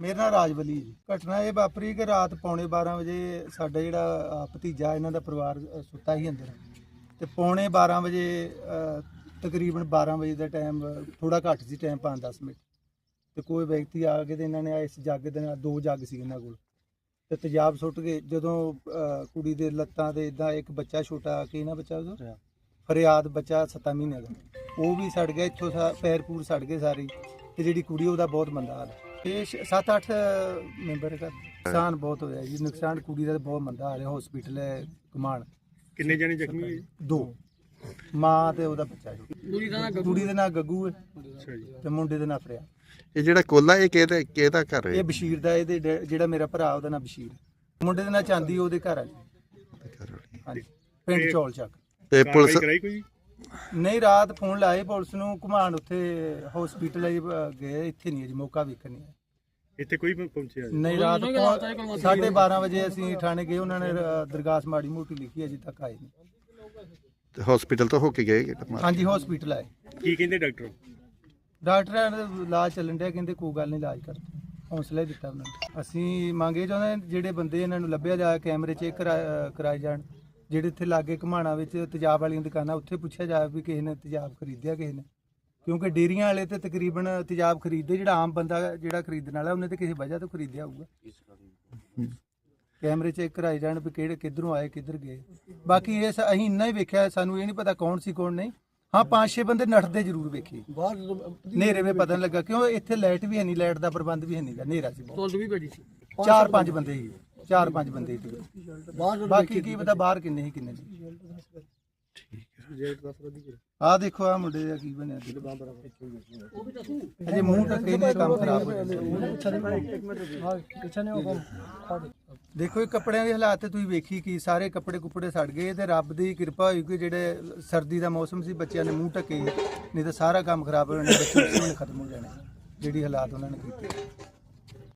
ਮੇਰਾ ਨਾਮ ਰਾਜਵਲੀ ਜੀ। ਘਟਨਾ ਇਹ ਵਾਪਰੀ ਕਿ ਰਾਤ ਪੌਣੇ 12 ਵਜੇ ਸਾਡਾ ਜਿਹੜਾ ਅ, ਭਤੀਜਾ ਇਹਨਾਂ ਦਾ ਪਰਿਵਾਰ ਅ, ਸੁੱਤਾ ਸੀ ਅੰਦਰ। ਤੇ ਪੌਣੇ 12 ਵਜੇ ਅ, ਤਕਰੀਬਨ 12 ਵਜੇ ਦਾ ਟਾਈਮ ਥੋੜਾ ਘੱਟ ਸੀ ਟਾਈਮ 5-10 ਮਿੰਟ। ਤੇ ਕੋਈ ਵਿਅਕਤੀ ਆ ਕੇ ਤੇ ਇਹਨਾਂ ਨੇ ਇਸ ਜੱਗ ਦੇ ਨਾਲ ਦੋ ਜੱਗ ਸੀ ਇਹਨਾਂ ਕੋਲ। ਤੇ ਤੇਜ਼ਾਬ ਸੁੱਟ ਕੇ ਜਦੋਂ ਅ, ਕੁੜੀ ਦੇ ਲੱਤਾਂ ਤੇ ਇਦਾਂ ਇੱਕ ਬੱਚਾ ਛੋਟਾ ਕੀ ਨਾ ਬੱਚਾ ਉਹਦਾ ਫਰਿਆਦ ਬੱਚਾ 7 ਮਹੀਨੇ ਦਾ। ਉਹ ਵੀ ਸੜ ਗਿਆ ਇੱਥੋਂ ਸਾ- ਪੈਰ ਪੂਰ ਸੜ ਗਏ ਸਾਰੀ। ਤੇ ਜਿਹੜੀ ਕੁੜੀ ਉਹਦਾ ਬਹੁਤ ਮੰਦਾ ਹਾਲ ਹੈ। ਇਹ 7-8 ਮੈਂਬਰ ਦਾ ਨੁਕਸਾਨ ਬਹੁਤ ਹੋਇਆ ਜੀ। ਨੁਕਸਾਨ ਕੁੜੀ ਦਾ ਤਾਂ ਬਹੁਤ ਮੰਦਾ ਹਾਲ ਹੈ ਹਸਪੀਟਲ ਹੈ ਕਮਾਣ ਕਿੰਨੇ ਜਣੇ ਜ਼ਖਮੀ ਹੋਏ? ਦੋ। ਮਾਂ ਤੇ ਉਹਦਾ ਬੱਚਾ ਜੀ। ਕੁੜੀ ਦੇ ਨਾਂ ਗੱਗੂ ਹੈ ਅੱਛਾ ਜੀ। ਤੇ ਮੁੰਡੇ ਦੇ ਨਾਂ ਫਰਿਆ ਇਹ ਜਿਹੜਾ ਕੋਲਾ ਇਹ ਕਿਹਦਾ ਕਿਹਦਾ ਘਰ ਹੈ? ਇਹ ਬਸ਼ੀਰ ਦਾ ਇਹਦੇ ਡੈ- ਜਿਹੜਾ ਮੇਰਾ ਭਰਾ ਉਹਦਾ ਨਾਂ ਬਸ਼ੀਰ ਮੁੰਡੇ ਦੇ ਨਾਂ ਚਾਂਦੀ ਉਹਦੇ ਘਰ ਆ ਜੀ। ਹਾਂਜੀ। ਪਿੰਡ ਚੌਲ ਚੱਕ। ਤੇ ਕਾਰਵਾਈ ਪੁਲਿਸ ਕਰਾਈ ਕੋਈ? ਨਹੀਂ ਰਾਤ ਫੋਨ ਲਾਏ ਪੁਲਿਸ ਨੂੰ ਘੁਮਾਣ ਉੱਥੇ ਹਸਪੀਟਲ ਗਏ ਇੱਥੇ ਨਹੀਂ ਜੀ ਮੌਕਾ ਵੇਖਣ ਨਹੀਂ ਆਏ। ਇੱਥੇ ਕੋਈ ਪ- ਪਹੁੰਚਿਆ ਜੀ? ਨਹੀਂ ਰਾਤ ਪੌ- ਸਾਢੇ 12 ਵਜੇ ਅਸੀਂ ਥਾਣੇ ਗਏ ਉਹਨਾਂ ਨੇ ਅ, ਦਰਗਾਸ ਮਾੜੀ ਮੋਟੀ ਲਿਖੀ ਅਜੇ ਤੱਕ ਆਏ ਨਹੀਂ। ਹਸਪੀਟਲ ਤੋਂ ਹੋ ਕੇ ਗਏ ਮਾਰ- ਹਾਂਜੀ ਹਸਪੀਟਲ ਆਏ। ਕੀ ਕਹਿੰਦੇ ਡਾਕਟਰ? ਡਾਕਟਰਾਂ ਨੇ ਇਲਾਜ ਚੱਲਣ ਡਿਆ ਕਹਿੰਦੇ ਕੋਈ ਗੱਲ ਨਹੀਂ ਇਲਾਜ ਕਰਦੇ। ਹੌਸਲਾ ਹੀ ਦਿੱਤਾ ਉਹਨਾਂ ਨੇ। ਅਸੀਂ ਮੰਗੇ ਚਾਹੁੰਦੇ ਹਾਂ ਜਿਹੜੇ ਬੰਦੇ ਇਹਨਾਂ ਨੂੰ ਲੱਭਿਆ ਜਾ ਕੈਮਰੇ ਚੈੱਕ ਕਰਾਏ ਜਾਣ। ਜਿਹੜੇ ਇੱਥੇ ਲਾਗੇ ਘਮਾਣਾ ਵਿੱਚ ਤੇਜ਼ਾਬ ਵਾਲੀਆਂ ਦੁਕਾਨਾਂ ਉੱਥੇ ਪੁੱਛਿਆ ਜਾਵੇ ਵੀ ਕਿਸੇ ਨੇ ਤੇਜ਼ਾਬ ਖਰੀਦਿਆ ਕਿਸੇ ਨੇ। ਕਿਉਂਕਿ ਡੇਰੀਆਂ ਵਾਲੇ ਤੇ ਤਕਰੀਬਨ ਤੇਜ਼ਾਬ ਖਰੀਦਦੇ ਜਿਹੜਾ ਆਮ ਬੰਦਾ ਜਿਹੜਾ ਖਰੀਦਣ ਵਾਲਾ ਉਹਨੇ ਤੇ ਕਿਸੇ ਵਜ੍ਹਾ ਤੋਂ ਖਰੀਦਿਆ ਹੋਊਗਾ। ਕੈਮਰੇ ਚੈੱਕ ਕਰਾਏ ਜਾਣ ਵੀ ਕਿਹੜੇ ਕਿੱਧਰੋਂ ਆਏ ਕਿੱਧਰ ਗਏ। ਬਾਕੀ ਇਹ ਅਸੀਂ ਇੰਨਾ ਹੀ ਵੇਖਿਆ ਸਾਨੂੰ ਇਹ ਨਹੀਂ ਪਤਾ ਕੌਣ ਸੀ ਕੌਣ ਨਹੀਂ। ਹਾਂ ਪੰਜ ਛੇ ਬੰਦੇ ਨੱਠਦੇ ਜ਼ਰੂਰ ਵੇਖੇ। ਬਾਹਰ ਹਨੇਰੇ ਵਿੱਚ ਪਤਾ ਨੀ ਲੱਗਾ ਕਿਉਂ ਇੱਥੇ ਲਾਈਟ ਵੀ ਹੈ ਨਹੀਂ ਲਾਈਟ ਦਾ ਪ੍ਰਬੰਧ ਵੀ ਹੈ ਨਹੀਂਗਾ ਹਨੇਰਾ ਸੀ ਬਹੁਤ। ਵੀ ਬੜੀ ਸੀ। ਚਾਰ ਪੰਜ ਬੰਦੇ ਹੀ ਚਾਰ ਪੰਜ ਬੰਦੇ ਸੀ ਬਾਕੀ ਕੀ ਪਤਾ ਬਾਹਰ ਕਿੰਨੇ ਸੀ ਕਿੰਨੇ ਨਹੀਂ। ਆਹ ਦੇਖੋ ਆ ਮੁੰਡੇ ਦਾ ਕੀ ਬਣਿਆ ਅਜੇ ਮੂੰਹ ਟੱਕੇ ਨੇ ਕੰਮ ਖਰਾਬ ਹੋ ਜਾਂਦਾ। ਦੇਖੋ ਇਹ ਕੱਪੜਿਆਂ ਦੇ ਹਾਲਾਤ ਤੇ ਤੁਸੀਂ ਵੇਖੀ ਕਿ ਸਾਰੇ ਕੱਪੜੇ ਕੁਪੜੇ ਸੜ ਗਏ ਤੇ ਰੱਬ ਦੀ ਕਿਰਪਾ ਹੋਈ ਕਿ ਜਿਹੜੇ ਸਰਦੀ ਦਾ ਮੌਸਮ ਸੀ ਬੱਚਿਆਂ ਨੇ ਮੂੰਹ ਢੱਕੇ ਨਹੀਂ ਤਾਂ ਸਾਰਾ ਕੰਮ ਖਰਾਬ ਹੋ ਜਾਣਾ ਬੱਚੇ ਖਤਮ ਹੋ ਜਾਣੇ ਜਿਹੜੀ ਹਾਲਾਤ ਉਹਨਾਂ ਨੇ ਕੀਤੇ।